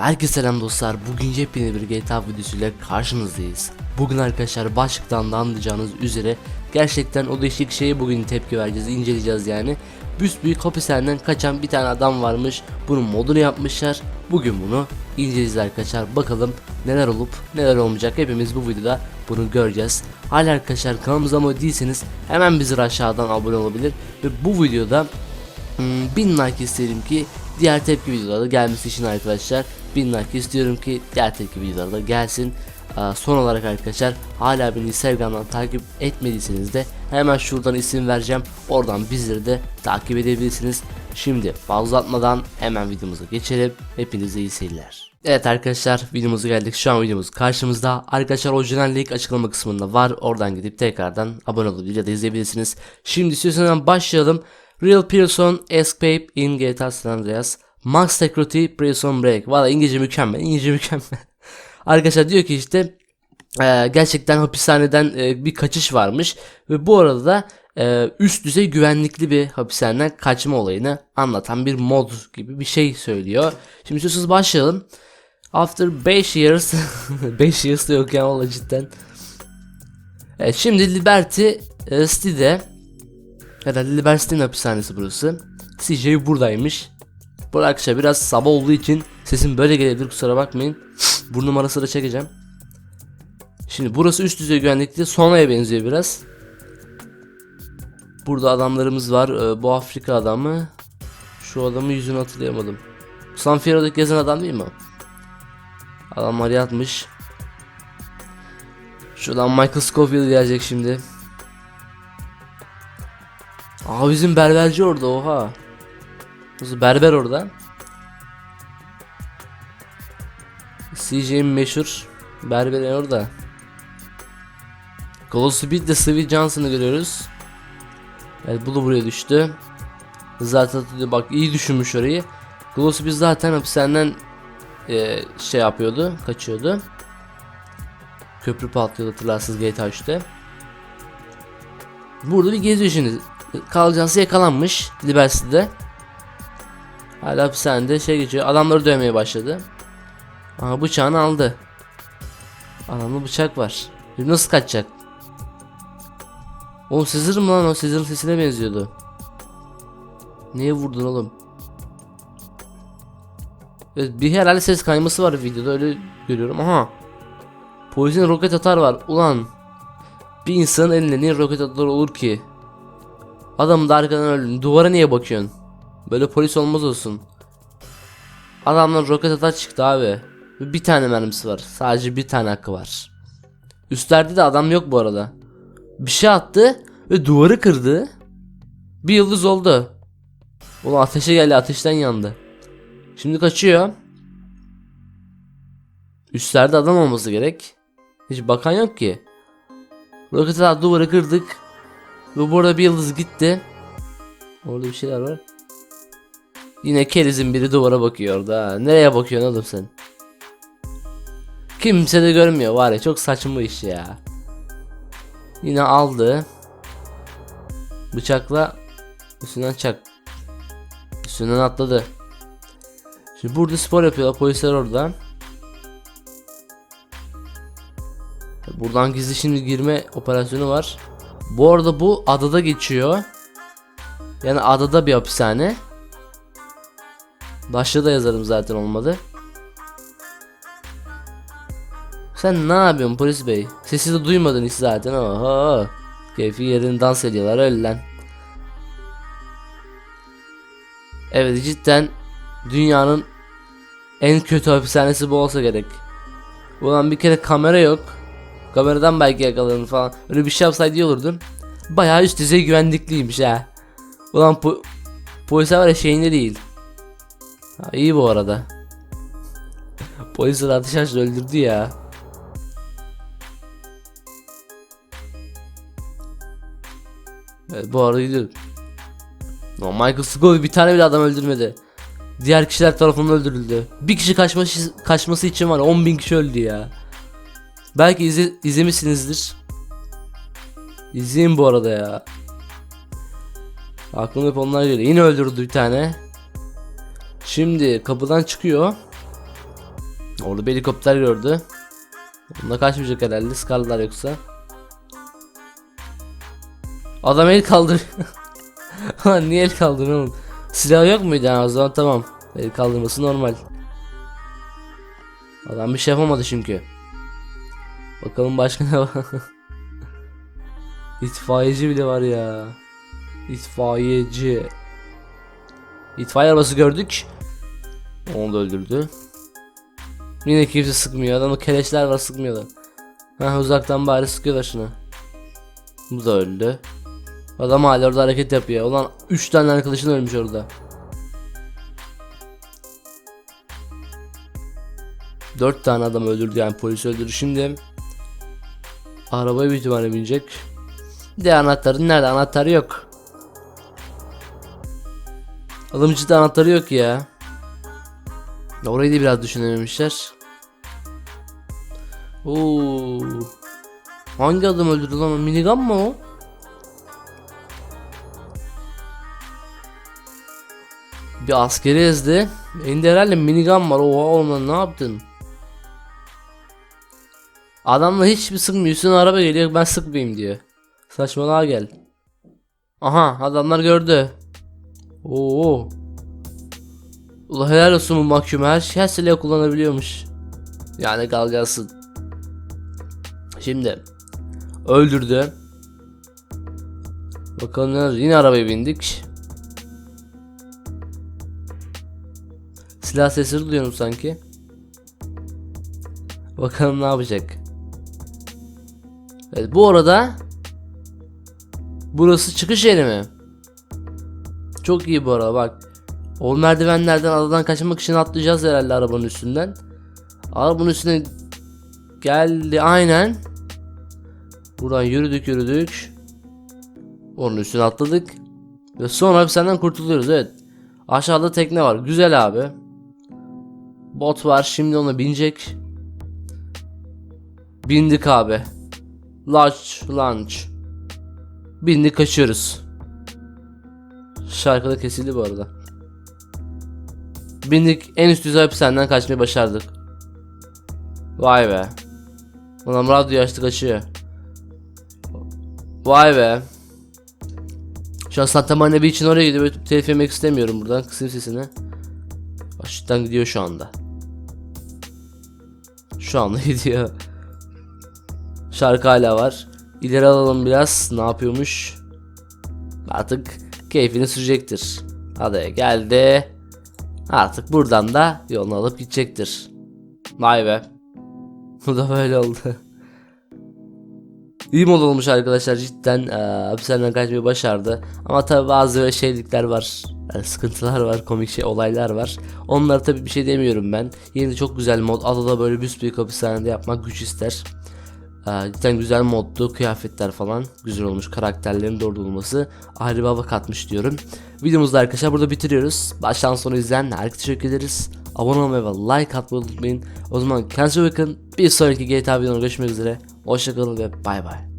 Herkese selam dostlar. Bugün yepyeni bir GTA videosuyla karşınızdayız. Bugün arkadaşlar başlıktan da anlayacağınız üzere gerçekten o değişik şeye bugün tepki vereceğiz, inceleyeceğiz yani. Büyük hapishaneden kaçan bir tane adam varmış. Bunun modunu yapmışlar. Bugün bunu inceleyeceğiz arkadaşlar. Bakalım neler olup neler olmayacak. Hepimiz bu videoda bunu göreceğiz. Hala arkadaşlar kanalımıza abone değilseniz hemen bizi aşağıdan abone olabilir. Ve bu videoda Hmm, 1000 like isterim ki diğer tepki videoları gelmesi için arkadaşlar 1000 like istiyorum ki diğer tepki videoları da gelsin. Son olarak arkadaşlar hala beni instagramdan takip etmediyseniz de hemen şuradan isim vereceğim. Oradan bizleri de takip edebilirsiniz. Şimdi fazla atmadan hemen videomuza geçelim. Hepinize iyi seyirler. Evet arkadaşlar videomuza geldik. Şu an videomuz karşımızda. Arkadaşlar orijinal link açıklama kısmında var. Oradan gidip tekrardan abone olabilir ya da izleyebilirsiniz. Şimdi istiyorsanız başlayalım. Real Person Escape in GTA San Andreas Max Security Prison Break Valla İngilizce mükemmel İngilizce mükemmel Arkadaşlar diyor ki işte e, gerçekten hapishaneden e, bir kaçış varmış ve bu arada da e, üst düzey güvenlikli bir hapishaneden kaçma olayını anlatan bir mod gibi bir şey söylüyor. Şimdi istiyorsanız başlayalım. After 5 years 5 years da yok yani valla cidden. Evet şimdi Liberty e, City'de Herhalde Liberty'nin hapishanesi burası. CJ buradaymış. Bu arkadaşlar biraz sabah olduğu için sesim böyle gelebilir kusura bakmayın. Burnum ara sıra çekeceğim. Şimdi burası üst düzey güvenlikli sonraya benziyor biraz. Burada adamlarımız var. Ee, bu Afrika adamı. Şu adamı yüzünü hatırlayamadım. San Fierro'daki gezen adam değil mi? Adamlar yatmış. Şuradan Michael Scofield gelecek şimdi. Aa bizim berberci orada oha. Berber orada? CJ'in meşhur berberi orada. Golosubit de Sweet Johnson'ı görüyoruz. Evet bu da buraya düştü. Zaten bak iyi düşünmüş orayı. Golosubit zaten hapishaneden e, şey yapıyordu, kaçıyordu. Köprü patlıyordu hatırlarsınız GTA 3'te. Burada bir geziyor şimdi. Kalcansı yakalanmış Liberty'de. Hala hapishanede şey geçiyor. Adamları dövmeye başladı. Aha bıçağını aldı. Adamda bıçak var. Şimdi nasıl kaçacak? Oğlum Caesar mı lan o? Caesar'ın sesine benziyordu. Niye vurdun oğlum? Evet, bir herhalde ses kayması var videoda öyle görüyorum. Aha. Polisin roket atar var. Ulan. Bir insanın elinde niye roket atar olur ki? Adam da arkadan öldü. Duvara niye bakıyorsun? Böyle polis olmaz olsun. Adamdan roket atar çıktı abi. Bir tane mermisi var. Sadece bir tane hakkı var. Üstlerde de adam yok bu arada. Bir şey attı ve duvarı kırdı. Bir yıldız oldu. Ulan ateşe geldi ateşten yandı. Şimdi kaçıyor. Üstlerde adam olması gerek. Hiç bakan yok ki. Roket atar duvarı kırdık. Ve burada bir yıldız gitti. Orada bir şeyler var. Yine kerizin biri duvara bakıyor orada. Nereye bakıyorsun oğlum sen? Kimse de görmüyor var ya çok saçma iş ya. Yine aldı. Bıçakla üstünden çak. Üstünden atladı. Şimdi burada spor yapıyorlar polisler orada. Buradan gizli şimdi girme operasyonu var. Bu arada bu adada geçiyor. Yani adada bir hapishane. Başlığı da yazarım zaten olmadı. Sen ne yapıyorsun polis bey? Sesi de duymadın hiç zaten. Oho. Keyfi yerini dans ediyorlar öyle lan. Evet cidden dünyanın en kötü hapishanesi bu olsa gerek. Ulan bir kere kamera yok. Kameradan belki yakalanır falan. Öyle bir şey yapsaydı iyi olurdu. Bayağı üst düzey güvenlikliymiş ha. Ulan po polisler var ya şeyinde değil. Ha, iyi bu arada. Polisler ateş açtı öldürdü ya. Evet bu arada gidiyor. No, Michael Scofield bir tane bile adam öldürmedi. Diğer kişiler tarafından öldürüldü. Bir kişi kaçması, kaçması için var 10 bin kişi öldü ya. Belki izle, izlemişsinizdir. İzleyin bu arada ya. Aklım hep onlar geliyor. Yine öldürdü bir tane. Şimdi kapıdan çıkıyor. Orada bir helikopter gördü. Bunda kaçmayacak herhalde sıkarlar yoksa. Adam el. Lan niye el kaldırıyor oğlum? Silah yok muydu yani o zaman tamam. El kaldırması normal. Adam bir şey yapamadı çünkü. Bakalım başka ne var. İtfaiyeci bile var ya. İtfaiyeci. İtfaiye arabası gördük. Onu da öldürdü. Yine kimse sıkmıyor. Adamda keleşler var sıkmıyorlar. Ha uzaktan bari sıkıyorlar şuna. Bu da öldü. Adam hala orada hareket yapıyor. Ulan 3 tane arkadaşın ölmüş orada. 4 tane adam öldürdü yani polis öldürdü. Şimdi arabaya büyük ihtimalle binecek. Bir de anahtarı nerede? Anahtarı yok. Alımcıda anahtarı yok ya. Orayı da biraz düşünememişler. Oo. Hangi adam öldürdü lan? Minigun mı o? Bir askeri ezdi. Elinde herhalde minigun var. Oha oğlum ne yaptın? Adamla hiçbir sıkmıyor. Üstüne araba geliyor ben sıkmayayım diyor. Saçmalığa gel. Aha adamlar gördü. Oo. Ula helal olsun bu mahkume her şey her silah kullanabiliyormuş. Yani galgasın. Şimdi öldürdü. Bakalım ne yine arabaya bindik. Silah sesi duyuyorum sanki. Bakalım ne yapacak. Evet bu arada Burası çıkış yeri mi? Çok iyi bu arada bak. O merdivenlerden adadan kaçmak için atlayacağız herhalde arabanın üstünden. Arabanın üstüne geldi aynen. Buradan yürüdük yürüdük. Onun üstüne atladık. Ve sonra hapishaneden kurtuluyoruz evet. Aşağıda tekne var. Güzel abi. Bot var. Şimdi ona binecek. Bindik abi. Launch, launch. Bindik kaçıyoruz. Şarkıda kesildi bu arada. Bindik en üst düzey hapishaneden kaçmayı başardık. Vay be. Ulan radyo açtı kaçıyor. Vay be. Şu an Santa Monica Beach'in oraya gidiyor. Böyle telif yemek istemiyorum buradan. Kısayım sesini. Açıktan gidiyor şu anda. Şu anda gidiyor. Şarkı hala var. İleri alalım biraz. Ne yapıyormuş? Artık keyfini sürecektir. Adaya geldi. Artık buradan da yolunu alıp gidecektir. Vay be. Bu da böyle oldu. İyi mod olmuş arkadaşlar cidden ee, hapishaneden kaçmayı başardı. Ama tabi bazı şeylikler var. Yani sıkıntılar var, komik şey olaylar var. Onlara tabi bir şey demiyorum ben. Yine de çok güzel mod. Adada böyle büyük hapishanede yapmak güç ister. Ee, güzel moddu. Kıyafetler falan güzel olmuş. Karakterlerin doğru olması ayrı bir hava katmış diyorum. Videomuzu da arkadaşlar burada bitiriyoruz. Baştan sona izleyen herkese teşekkür ederiz. Abone olmayı ve like atmayı unutmayın. O zaman kendinize bakın. Bir sonraki GTA videoda görüşmek üzere. Hoşçakalın ve bay bay.